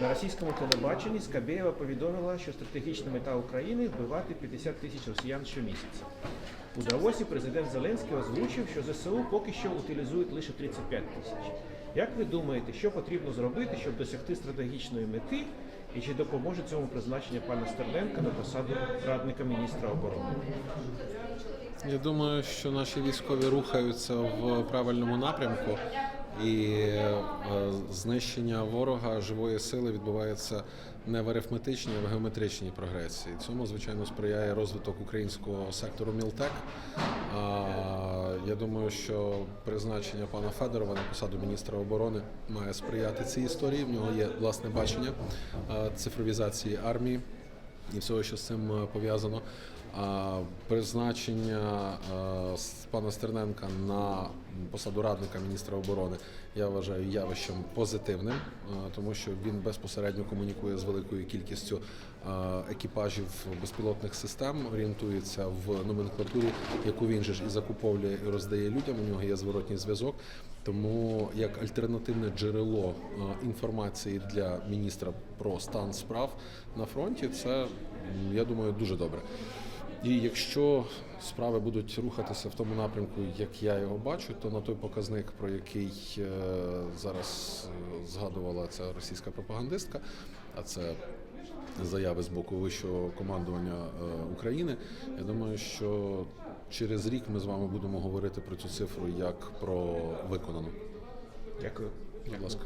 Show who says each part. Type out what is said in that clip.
Speaker 1: На російському телебаченні Скабєєва повідомила, що стратегічна мета України вбивати 50 тисяч росіян щомісяця. У Давосі президент Зеленський озвучив, що ЗСУ поки що утилізують лише 35 тисяч. Як ви думаєте, що потрібно зробити, щоб досягти стратегічної мети, і чи допоможе цьому призначення пана Стерненка на посаду радника міністра оборони?
Speaker 2: Я думаю, що наші військові рухаються в правильному напрямку, і е, знищення ворога живої сили відбувається не в арифметичній, а в геометричній прогресії. Цьому звичайно сприяє розвиток українського сектору Мілтек. Я думаю, що призначення пана Федорова на посаду міністра оборони має сприяти цій історії. В нього є власне бачення цифровізації армії і всього, що з цим е, пов'язано. Призначення е, пана Стерненка на посаду радника міністра оборони я вважаю явищем позитивним, е, тому що він безпосередньо комунікує з великою кількістю е, екіпажів безпілотних систем, орієнтується в номенклатурі, яку він же ж і закуповує і роздає людям. У нього є зворотній зв'язок. Тому як альтернативне джерело інформації для міністра про стан справ на фронті, це я думаю дуже добре. І якщо справи будуть рухатися в тому напрямку, як я його бачу, то на той показник, про який е, зараз е, згадувала ця російська пропагандистка, а це заяви з боку вищого командування е, України, я думаю, що через рік ми з вами будемо говорити про цю цифру як про виконану.
Speaker 1: Дякую.
Speaker 2: Будь ласка.